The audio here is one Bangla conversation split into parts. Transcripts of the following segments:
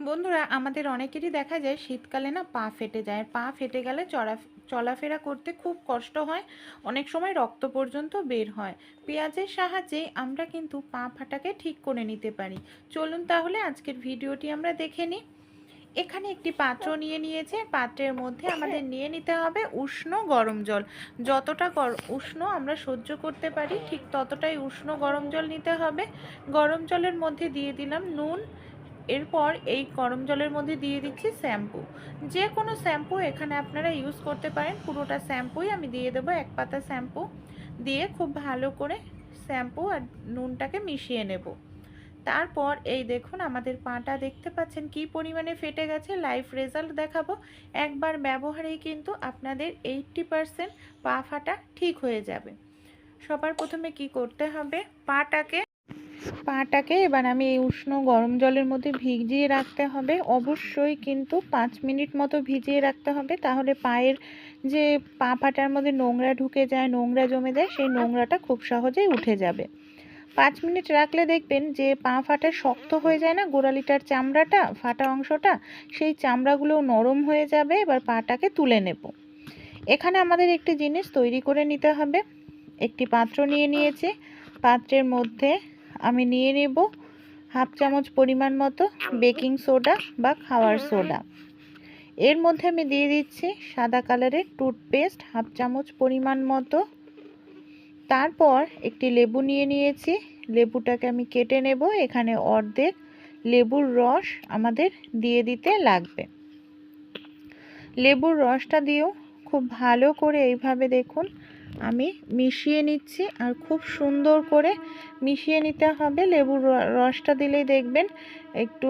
বন্ধুরা, আমাদের অনেকেরই দেখা যায় শীতকালে না পা ফেটে যায়। পা ফেটে গেলে চড়া, চলাফেরা করতে খুব কষ্ট হয়। অনেক সময় রক্ত পর্যন্ত বের হয়। পেঁয়াজের সাহায্যে আমরা কিন্তু পা ফাটাকে ঠিক করে নিতে পারি। চলুন তাহলে আজকের ভিডিওটি আমরা দেখে নিই। এখানে একটি পাত্র নিয়ে নিয়েছে। পাত্রের মধ্যে আমাদের নিয়ে নিতে হবে উষ্ণ গরম জল। যতটা উষ্ণ আমরা সহ্য করতে পারি, ঠিক ততটাই উষ্ণ গরম জল নিতে হবে। গরম জলের মধ্যে দিয়ে দিলাম নুন এরপর এই গরম জলের মধ্যে দিয়ে দিচ্ছি শ্যাম্পু। যে কোনো শ্যাম্পু এখানে আপনারা ইউজ করতে পারেন। পুরোটা শ্যাম্পুই আমি দিয়ে দেবো, এক পাতা শ্যাম্পু। দিয়ে খুব ভালো করে শ্যাম্পু আর নুনটাকে মিশিয়ে নেব। তারপর এই দেখুন আমাদের পাটা দেখতে পাচ্ছেন কি পরিমাণে ফেটে গেছে। লাইভ রেজাল্ট দেখাবো। একবার ব্যবহারেই কিন্তু আপনাদের এইটটি পারসেন্ট পা ফাটা ঠিক হয়ে যাবে। সবার প্রথমে কি করতে হবে? পাটাকে পাটাকে এবার আমি এই উষ্ণ গরম জলের মধ্যে ভিজিয়ে রাখতে হবে। অবশ্যই কিন্তু পাঁচ মিনিট মতো ভিজিয়ে রাখতে হবে। তাহলে পায়ের যে পা ফাটার মধ্যে নোংরা ঢুকে যায়, নোংরা জমে যায়, সেই নোংরাটা খুব সহজেই উঠে যাবে। পাঁচ মিনিট রাখলে দেখবেন যে পা ফাটা শক্ত হয়ে যায় না, গোড়ালিটার চামড়াটা, ফাটা অংশটা, সেই চামড়াগুলো নরম হয়ে যাবে। এবার পাটাকে তুলে নেব। এখানে আমাদের একটি জিনিস তৈরি করে নিতে হবে। একটি পাত্র নিয়ে নিয়েছি। পাত্রের মধ্যে আমি নিয়ে নেব হাফ চামচ পরিমাণ মতো বেকিং সোডা বা খাওয়ার সোডা। এর মধ্যে আমি দিয়ে দিচ্ছি সাদা কালারের টুথপেস্ট হাফ চামচ পরিমাণ মতো। তারপর একটি লেবু নিয়ে নিয়েছি। লেবুটাকে আমি কেটে নেব। এখানে অর্ধেক লেবুর রস আমাদের দিয়ে দিতে লাগবে। লেবুর রসটা দিয়েও খুব ভালো করে এইভাবে দেখুন আমি মিশিয়ে নিচ্ছি আর খুব সুন্দর করে মিশিয়ে নিতে হবে। লেবুর রসটা দিলেই দেখবেন একটু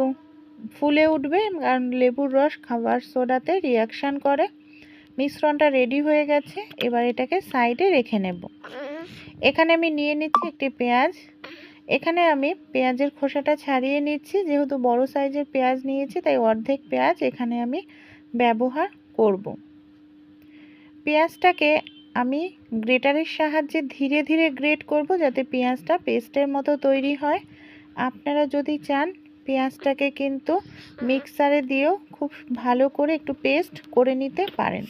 ফুলে উঠবে কারণ লেবুর রস খাবার সোডাতে রিয়াকশান করে। মিশ্রণটা রেডি হয়ে গেছে, এবার এটাকে সাইডে রেখে নেব। এখানে আমি নিয়ে নিচ্ছি একটি পেঁয়াজ। এখানে আমি পেঁয়াজের খোসাটা ছাড়িয়ে নিচ্ছি, যেহেতু বড় সাইজের পেঁয়াজ নিয়েছি, তাই অর্ধেক পেঁয়াজ এখানে আমি ব্যবহার করব। পেঁয়াজটাকে আমি গ্রেটারের সাহায্যে ধীরে ধীরে গ্রেট করব যাতে পেঁয়াজটা পেস্টের মতো তৈরি হয়। আপনারা যদি চান, পেঁয়াজটাকে কিন্তু মিক্সারে দিয়েও খুব ভালো করে একটু পেস্ট করে নিতে পারেন।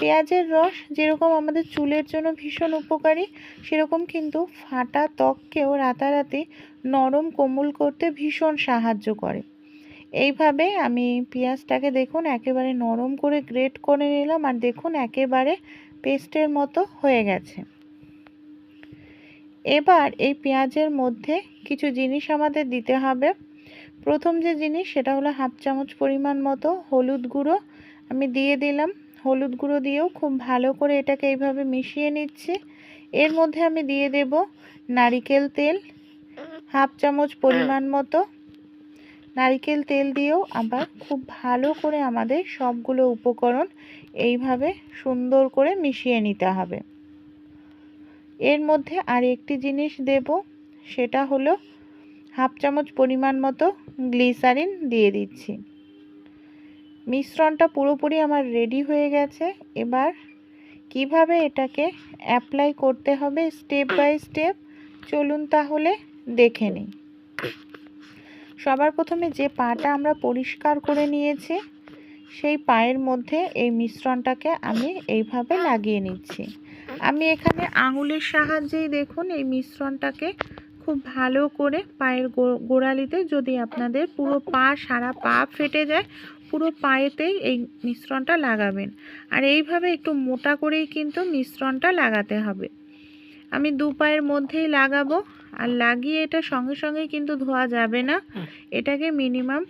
পেঁয়াজের রস যেরকম আমাদের চুলের জন্য ভীষণ উপকারী, সেরকম কিন্তু ফাটা ত্বককেও রাতারাতি নরম কোমল করতে ভীষণ সাহায্য করে। এইভাবে আমি পেঁয়াজটাকে দেখুন একেবারে নরম করে গ্রেট করে নিলাম আর দেখুন একেবারে পেস্টের মতো হয়ে গেছে। এবার এই পেঁয়াজের মধ্যে কিছু জিনিস আমাদের দিতে হবে। প্রথম যে জিনিস সেটা হলো হাফ চামচ পরিমাণ মতো হলুদ গুঁড়ো আমি দিয়ে দিলাম। হলুদ গুঁড়ো দিয়েও খুব ভালো করে এটাকে এইভাবে মিশিয়ে নিচ্ছি। এর মধ্যে আমি দিয়ে দেব নারিকেল তেল, হাফ চামচ পরিমাণ মতো নারিকেল তেল দিয়েও আবার খুব ভালো করে আমাদের সবগুলো উপকরণ এইভাবে সুন্দর করে মিশিয়ে নিতে হবে। এর মধ্যে আর একটি জিনিস দেব, সেটা হলো হাফ চামচ পরিমাণ মতো গ্লিসারিন দিয়ে দিচ্ছি। মিশ্রণটা পুরোপুরি আমার রেডি হয়ে গেছে। এবার কীভাবে এটাকে অ্যাপ্লাই করতে হবে স্টেপ বাই স্টেপ চলুন তাহলে দেখে নিই। সবার প্রথমে যে পাটা আমরা পরিষ্কার করে নিয়েছি, সেই পায়ের মধ্যে এই মিশ্রণটাকে আমি এইভাবে লাগিয়ে নিচ্ছি। আমি এখানে আঙুলের সাহায্যেই দেখুন এই মিশ্রণটাকে খুব ভালো করে পায়ের গোড়ালিতে যদি আপনাদের পুরো পা, সারা পা ফেটে যায়, পুরো পায়েতেই এই মিশ্রণটা লাগাবেন। আর এইভাবে একটু মোটা করেই কিন্তু মিশ্রণটা লাগাতে হবে। আমি দু পায়ের মধ্যেই লাগাবো আর লাগিয়ে এটা সঙ্গে সঙ্গে কিন্তু ধোয়া যাবে না। এটাকে মিনিমাম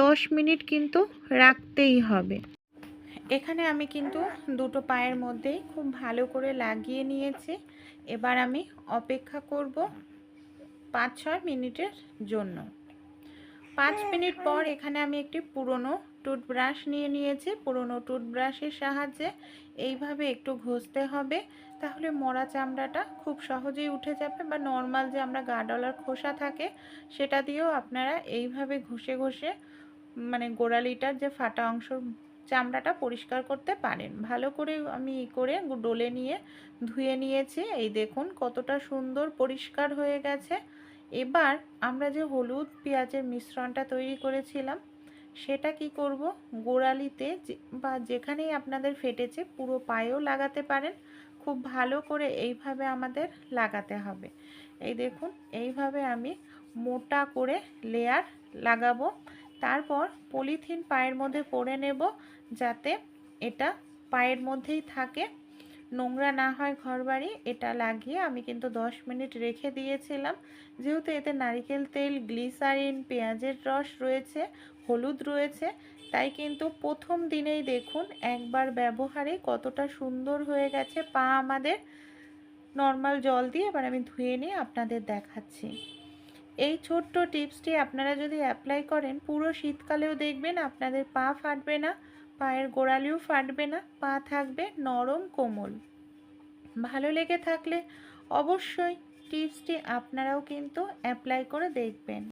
দশ মিনিট কিন্তু রাখতেই হবে। এখানে আমি কিন্তু দুটো পায়ের মধ্যেই খুব ভালো করে লাগিয়ে নিয়েছি। এবার আমি অপেক্ষা করব পাঁচ ছয় মিনিটের জন্য। পাঁচ মিনিট পর এখানে আমি একটি পুরনো টুথব্রাশ নিয়ে নিয়েছি, পুরনো টুথব্রাশের সাহায্যে। এইভাবে একটু ঘষতে হবে, তাহলে মরা চামড়াটা খুব সহজেই উঠে যাবে বা নর্মাল যে আমরা গা ডলার খোসা থাকে, সেটা দিয়েও আপনারা এইভাবে ঘষে ঘষে মানে গোড়ালিটার যে ফাটা অংশ চামড়াটা পরিষ্কার করতে পারেন। ভালো করে আমি করে ডলে নিয়ে ধুয়ে নিয়েছি। এই দেখুন কতটা সুন্দর পরিষ্কার হয়ে গেছে। এবার আমরা যে হলুদ পেঁয়াজের মিশ্রণটা তৈরি করেছিলাম সেটা কি করব? গোড়ালিতে বা যেখানেই আপনাদের ফেটেছে পুরো পায়েও লাগাতে পারেন। খুব ভালো করে এইভাবে আমাদের লাগাতে হবে। এই দেখুন, এইভাবে আমি মোটা করে লেয়ার লাগাবো। তারপর পলিথিন পায়ের মধ্যে পরে নেব যাতে এটা পায়ের মধ্যেই থাকে। নোংরা না হয় ঘরবাড়ি, এটা লাগিয়ে আমি কিন্তু দশ মিনিট রেখে দিয়েছিলাম। যেহেতু এতে নারকেল তেল, গ্লিসারিন, পেঁয়াজের রস রয়েছে, হলুদ রয়েছে, তাই কিন্তু প্রথম দিনেই দেখুন একবার ব্যবহারে কতটা সুন্দর হয়ে গেছে পা আমাদের। নর্মাল জল দিয়ে এবার আমি ধুয়ে নিয়ে আপনাদের দেখাচ্ছি। এই ছোট্ট টিপসটি আপনারা যদি অ্যাপ্লাই করেন, পুরো শীতকালেও দেখবেন আপনাদের পা ফাটবে না, পায়ের গোড়ালিও ফাটবে না, পা থাকবে নরম কোমল। ভালো লেগে থাকলে অবশ্যই টিপসটি আপনারাও কিন্তু অ্যাপ্লাই করে দেখবেন।